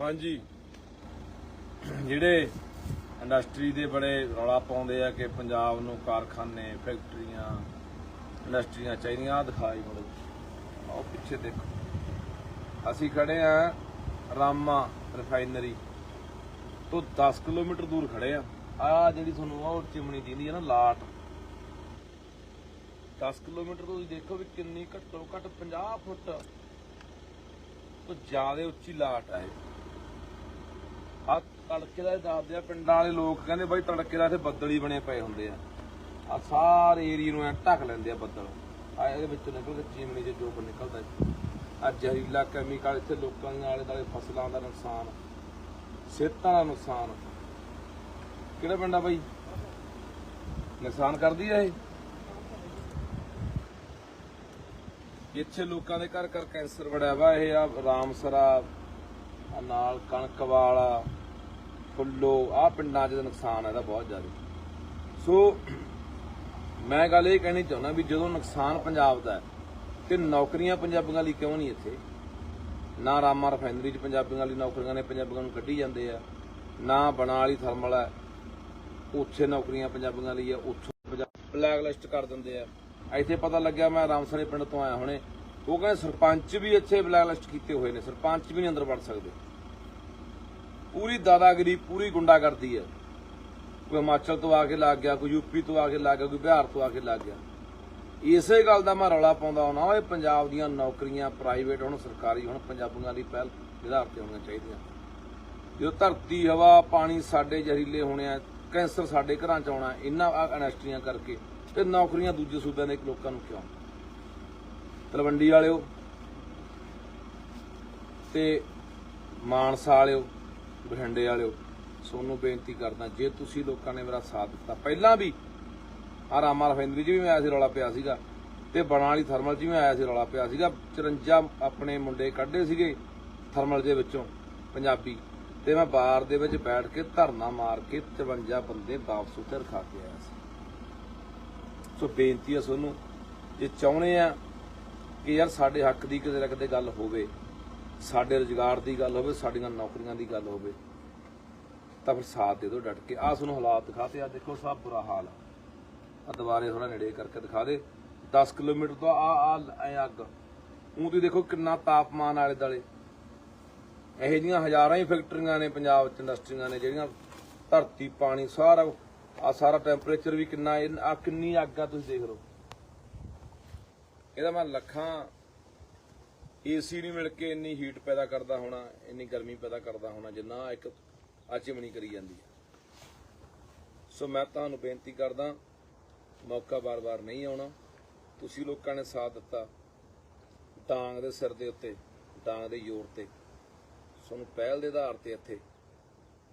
ਹਾਂਜੀ। ਜਿਹੜੇ ਇੰਡਸਟਰੀ ਦੇ ਬੜੇ ਰੌਲਾ ਪਾਉਂਦੇ ਆ ਕਿ ਪੰਜਾਬ ਨੂੰ ਕਾਰਖਾਨੇ, ਫੈਕਟਰੀਆਂ, ਇੰਡਸਟਰੀਆਂ ਚਾਹੀਦੀਆਂ ਆ ਦਿਖਾਈ ਮੁੜ। ਆਓ ਪਿੱਛੇ ਦੇਖੋ। ਅਸੀਂ ਖੜੇ ਆ ਰਾਮਾ ਰਿਫਾਈਨਰੀ ਤੋਂ 10 ਕਿਲੋਮੀਟਰ ਦੂਰ ਖੜੇ ਆ। ਆ ਜਿਹੜੀ ਤੁਹਾਨੂੰ ਉਹ ਚਿਮਣੀ ਦਿੰਦੀ ਹੈ ਨਾ, ਲਾਟ। 10 ਕਿਲੋਮੀਟਰ ਤੋਂ ਤੁਸੀਂ ਦੇਖੋ ਵੀ ਕਿੰਨੀ ਘੱਟੋ ਘੱਟ 50 ਫੁੱਟ ਤੋਂ ਜ਼ਿਆਦਾ ਉੱਚੀ ਲਾਟ ਹੈ ਆ ਤੜਕੇ ਦਾ ਦੱਸਦੇ ਆ, ਪਿੰਡਾਂ ਵਾਲੇ ਲੋਕ ਕਹਿੰਦੇ ਬਾਈ ਤੜਕੇ ਦਾ ਇੱਥੇ ਬੱਦਲ ਹੀ ਬਣੇ ਪਏ ਹੁੰਦੇ ਆ। ਆ ਸਾਰੇ ਏਰੀਏ ਨੂੰ ਐ ਢੱਕ ਲੈਂਦੇ ਆ ਬੱਦਲ। ਆ ਇਹਦੇ ਵਿੱਚੋਂ ਨਿਕਲ ਚੀਮਣੀ ਚ ਜੋ ਨਿਕਲਦਾ ਆ ਜ਼ਹਿਰੀਲਾ ਕੈਮੀਕਲ ਇੱਥੇ ਲੋਕਾਂ ਦੇ ਆਲੇ ਦੁਆਲੇ ਫਸਲਾਂ ਦਾ ਨੁਕਸਾਨ, ਸਿਹਤਾਂ ਦਾ ਨੁਕਸਾਨ। ਕਿਹੜਾ ਪਿੰਡ ਆ ਬਾਈ? ਨੁਕਸਾਨ ਕਰਦੀ ਆ ਇਹ? ਇੱਥੇ ਲੋਕਾਂ ਦੇ ਘਰ ਘਰ ਕੈਂਸਰ ਵੜਿਆ ਵਾ, ਇਹ ਆ ਰਾਮਸਰਾ ਨਾਲ ਕਣਕ ਵਾਲਾ, ਫੁੱਲੋ ਆ ਪਿੰਡਾਂ 'ਚ ਨੁਕਸਾਨ ਇਹਦਾ ਬਹੁਤ ਜ਼ਿਆਦਾ। ਸੋ ਮੈਂ ਗੱਲ ਇਹ ਕਹਿਣੀ ਚਾਹੁੰਦਾ ਵੀ ਜਦੋਂ ਨੁਕਸਾਨ ਪੰਜਾਬ ਦਾ ਹੈ, ਤੇ ਨੌਕਰੀਆਂ ਪੰਜਾਬੀਆਂ ਲਈ ਕਿਉਂ ਨਹੀਂ ਇੱਥੇ? ਨਾ ਰਾਮਾ ਰਿਫਾਈਨਰੀ 'ਚ ਪੰਜਾਬੀਆਂ ਲਈ ਨੌਕਰੀਆਂ ਨੇ, ਪੰਜਾਬੀਆਂ ਨੂੰ ਕੱਢੀ ਜਾਂਦੇ ਆ। ਨਾ ਬਣਾ ਵਾਲੀ ਥਰਮਲ ਹੈ, ਉੱਥੇ ਨੌਕਰੀਆਂ ਪੰਜਾਬੀਆਂ ਲਈ ਆ, ਉੱਥੋਂ ਬਲੈਕ ਲਿਸਟ ਕਰ ਦਿੰਦੇ ਆ। ਇੱਥੇ ਪਤਾ ਲੱਗਿਆ ਮੈਂ ਰਾਮਸਰੇ ਪਿੰਡ ਤੋਂ ਆਇਆ ਹੁਣੇ ਉਹ ਕਹਿੰਦੇ ਸਰਪੰਚ ਵੀ ਇੱਥੇ ਬਲੈਕ ਲਿਸਟ ਕੀਤੇ ਹੋਏ ਨੇ, ਸਰਪੰਚ ਵੀ ਨਹੀਂ ਅੰਦਰ ਵੜ ਸਕਦੇ। ਪੂਰੀ ਦਾਦਾਗਿਰੀ, ਪੂਰੀ ਗੁੰਡਾਗਰਦੀ ਹੈ। ਕੋਈ ਹਿਮਾਚਲ ਤੋਂ ਆ ਕੇ ਲੱਗ ਗਿਆ, ਕੋਈ ਯੂਪੀ ਤੋਂ ਆ ਕੇ ਲੱਗ ਗਿਆ, ਕੋਈ ਬਿਹਾਰ ਤੋਂ ਆ ਕੇ ਲੱਗ ਗਿਆ। ਇਸੇ ਗੱਲ ਦਾ ਮੈਂ ਰੌਲਾ ਪਾਉਂਦਾ ਹਾਂ ਓਏ ਪੰਜਾਬ ਦੀਆਂ ਨੌਕਰੀਆਂ ਪ੍ਰਾਈਵੇਟ ਹੁਣ, ਸਰਕਾਰੀ ਹੁਣ, ਪੰਜਾਬੀਆਂ ਦੀ ਪਹਿਲ ਆਧਾਰ ਤੇ ਹੋਣੀਆਂ ਚਾਹੀਦੀਆਂ। ਜਦੋਂ ਧਰਤੀ, ਹਵਾ, ਪਾਣੀ ਸਾਡੇ ਜ਼ਹਿਰੀਲੇ ਹੋਣੇ ਆ, ਕੈਂਸਰ ਸਾਡੇ ਘਰਾਂ ਚ ਆਉਣਾ, ਇਹਨਾਂ ਇੰਡਸਟਰੀਆਂ ਕਰਕੇ, ਤੇ ਨੌਕਰੀਆਂ ਦੂਜੇ ਸੂਬਿਆਂ ਦੇ ਲੋਕਾਂ ਨੂੰ ਕਿਉਂ? ਤਲਵੰਡੀ ਵਾਲਿਓ ਤੇ ਮਾਨਸਾ ਵਾਲਿਓ, ਬਠਿੰਡੇ ਵਾਲਿਓ, ਸੋਨੂੰ ਬੇਨਤੀ ਕਰਦਾ, ਜੇ ਤੁਸੀਂ ਲੋਕਾਂ ਨੇ ਮੇਰਾ ਸਾਥ ਦਿੱਤਾ, ਪਹਿਲਾਂ ਵੀ ਆ ਰਾਮਾ ਰਫਿੰਦਰੀ 'ਚ ਵੀ ਮੈਂ ਆਇਆ ਸੀ, ਰੌਲਾ ਪਿਆ ਸੀਗਾ, ਤੇ ਬਣਾ ਵਾਲੀ ਥਰਮਲ 'ਚ ਵੀ ਆਇਆ ਸੀ, ਰੌਲਾ ਪਿਆ ਸੀਗਾ 54 ਆਪਣੇ ਮੁੰਡੇ ਕੱਢੇ ਸੀਗੇ ਥਰਮਲ ਦੇ ਵਿੱਚੋਂ ਪੰਜਾਬੀ, ਤੇ ਮੈਂ ਬਾਰ ਦੇ ਵਿੱਚ ਬੈਠ ਕੇ ਧਰਨਾ ਮਾਰ ਕੇ 53 ਬੰਦੇ ਵਾਪਸ ਉੱਤੇ ਰਖਾ ਕੇ ਆਇਆ ਸੀ। ਸੋ ਬੇਨਤੀ ਹੈ ਤੁਹਾਨੂੰ ਜੇ ਚਾਹੁੰਦੇ ਆ ਕਿ ਯਾਰ ਸਾਡੇ ਹੱਕ ਦੀ ਕਿਤੇ ਨਾ ਕਿਤੇ ਗੱਲ ਹੋਵੇ, ਸਾਡੇ ਰੁਜ਼ਗਾਰ ਦੀ ਗੱਲ ਹੋਵੇ, ਸਾਡੀਆਂ ਨੌਕਰੀਆਂ ਦੀ ਗੱਲ ਹੋਵੇ, ਤਾਂ ਫਿਰ ਸਾਥ ਦੇ ਦਿਓ ਡਟ ਕੇ। ਆਹ ਤੁਹਾਨੂੰ ਹਾਲਾਤ ਦਿਖਾਤੇ ਆ ਦੇਖੋ ਸਭ ਬੁਰਾ ਹਾਲ ਆ। ਆ ਦੁਬਾਰੇ ਥੋੜਾ ਨੇੜੇ ਕਰਕੇ ਦਿਖਾ ਦੇ। 10 ਕਿਲੋਮੀਟਰ ਤੋਂ ਆ ਆ ਐ ਅੱਗ। ਉਹ ਤੁਸੀਂ ਦੇਖੋ ਕਿੰਨਾ ਤਾਪਮਾਨ ਆਲੇ ਦਾਲੇ ਇਹੋ ਜਿਹੀਆਂ ਹਜ਼ਾਰਾਂ ਹੀ ਫੈਕਟਰੀਆਂ ਨੇ ਪੰਜਾਬ ਚ ਇੰਡਸਟਰੀਆਂ ਨੇ, ਜਿਹੜੀਆਂ ਧਰਤੀ, ਪਾਣੀ, ਸਾਰਾ ਆ ਸਾਰਾ ਟੈਂਪਰੇਚਰ ਵੀ ਕਿੰਨਾ ਆ ਕਿੰਨੀ ਅੱਗ ਆ ਤੁਸੀਂ ਦੇਖ ਲਓ। ਇਹਦਾ ਮੈਂ ਲੱਖਾਂ ਏਸੀ ਨਹੀਂ ਮਿਲ ਕੇ ਇੰਨੀ ਹੀਟ ਪੈਦਾ ਕਰਦਾ ਹੋਣਾ, ਇੰਨੀ ਗਰਮੀ ਪੈਦਾ ਕਰਦਾ ਹੋਣਾ, ਜਿੰਨਾ ਇੱਕ ਆ ਕਰੀ ਜਾਂਦੀ ਹੈ। ਸੋ ਮੈਂ ਤੁਹਾਨੂੰ ਬੇਨਤੀ ਕਰਦਾ, ਮੌਕਾ ਬਾਰ-ਬਾਰ ਨਹੀਂ ਆਉਣਾ। ਤੁਸੀਂ ਲੋਕਾਂ ਨੇ ਸਾਥ ਦਿੱਤਾ, ਡਾਂਗ ਦੇ ਸਿਰ ਦੇ ਉੱਤੇ, ਡਾਂਗ ਦੇ ਜ਼ੋਰ ਤੇ। ਤੁਹਾਨੂੰ ਪਹਿਲ ਦੇ ਆਧਾਰ ਤੇ ਇੱਥੇ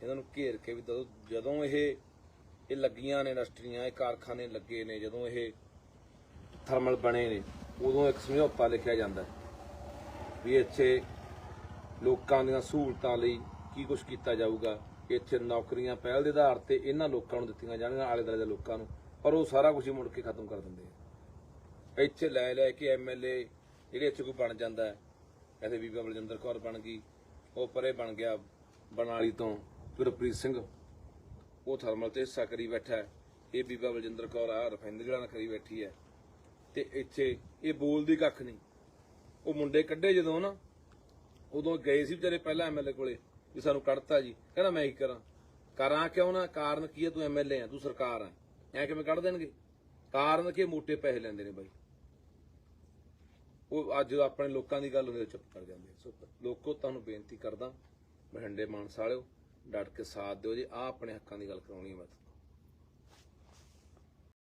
ਇਹਨਾਂ ਨੂੰ ਘੇਰ ਕੇ ਵੀ ਜਦੋਂ ਜਦੋਂ ਇਹ ਇਹ ਲੱਗੀਆਂ ਨੇ ਇੰਡਸਟਰੀਆਂ ਇਹ ਕਾਰਖਾਨੇ ਲੱਗੇ ਨੇ, ਜਦੋਂ ਇਹ ਥਰਮਲ ਬਣੇ ਨੇ ਉਦੋਂ ਇੱਕ ਸਮਝੌਤਾ ਲਿਖਿਆ ਜਾਂਦਾ ਹੈ ਵੀ ਇੱਥੇ ਲੋਕਾਂ ਦੀਆਂ ਸਹੂਲਤਾਂ ਲਈ ਕੀ ਕੁਝ ਕੀਤਾ ਜਾਊਗਾ ਇੱਥੇ ਨੌਕਰੀਆਂ ਪਹਿਲ ਦੇ ਆਧਾਰ ਤੇ ਇਹਨਾਂ ਲੋਕਾਂ ਨੂੰ ਦਿੱਤੀਆਂ ਜਾਣਗੀਆਂ, ਆਲੇ ਦੁਆਲੇ ਦੇ ਲੋਕਾਂ ਨੂੰ, ਪਰ ਉਹ ਸਾਰਾ ਕੁਝ ਹੀ ਮੁੜ ਕੇ ਖਤਮ ਕਰ ਦਿੰਦੇ ਆ। ਇੱਥੇ ਲੈ ਲੈ ਕੇ ਐਮਐਲਏ ਜਿਹੜੇ ਇੱਥੇ ਕੋਈ ਬਣ ਜਾਂਦਾ ਹੈ, ਇੱਥੇ ਬੀਬਾ ਬਲਜਿੰਦਰ ਕੌਰ ਬਣ ਗਈ, ਉਹ ਪਰੇ ਬਣ ਗਿਆ ਬਨਾਲੀ ਤੋਂ ਗੁਰਪ੍ਰੀਤ ਸਿੰਘ, ਉਹ ਥਰਮਲ ਤੇ ਹਿੱਸਾ ਕਰੀ ਬੈਠਾ ਇਹ ਬੀਬਾ ਬਲਜਿੰਦਰ ਕੌਰ ਆ ਰਿਫਾਈਨਰੀ ਨਾਲ ਕਰੀ ਬੈਠੀ ਹੈ। ਤੇ ਇੱਥੇ ਇਹ ਬੋਲਦੀ ਕੱਖ ਨਹੀਂ। ਉਹ ਮੁੰਡੇ ਕੱਢੇ ਜਦੋਂ ਨਾ, ਉਦੋਂ ਗਏ ਸੀ ਵਿਚਾਰੇ ਪਹਿਲਾਂ ਐਮਐਲਏ ਕੋਲੇ ਵੀ ਸਾਨੂੰ ਕੱਢਤਾ ਜੀ। ਕਹਿੰਦਾ ਮੈਂ ਕੀ ਕਰਾਂ। ਕਰਾਂ ਕਿਉਂ ਨਾ? ਕਾਰਨ ਕੀ ਹੈ? ਤੂੰ ਐਮਐਲਏ ਆ, ਤੂੰ ਸਰਕਾਰ ਆ। ਐ ਕਿਵੇਂ ਕੱਢ ਦੇਣਗੇ? ਕਾਰਨ ਕਿ? ਮੋਟੇ ਪੈਸੇ ਲੈਂਦੇ ਨੇ ਬਾਈ। ਉਹ ਅੱਜ ਆਪਣੇ ਲੋਕਾਂ ਦੀ ਗੱਲ ਹੁੰਦੀ ਚੁੱਪ ਕਰ ਜਾਂਦੇ ਸੋ ਲੋਕੋ, ਤੁਹਾਨੂੰ ਬੇਨਤੀ ਕਰਦਾ, ਬਠਿੰਡੇ ਮਾਨਸਾ ਵਾਲਿਓ, ਡਟ ਕੇ ਸਾਥ ਦਿਓ ਜੀ। ਆ ਆਪਣੇ ਹੱਕਾਂ ਦੀ ਗੱਲ ਕਰਾਉਣੀ ਹੈ ਮੈਂ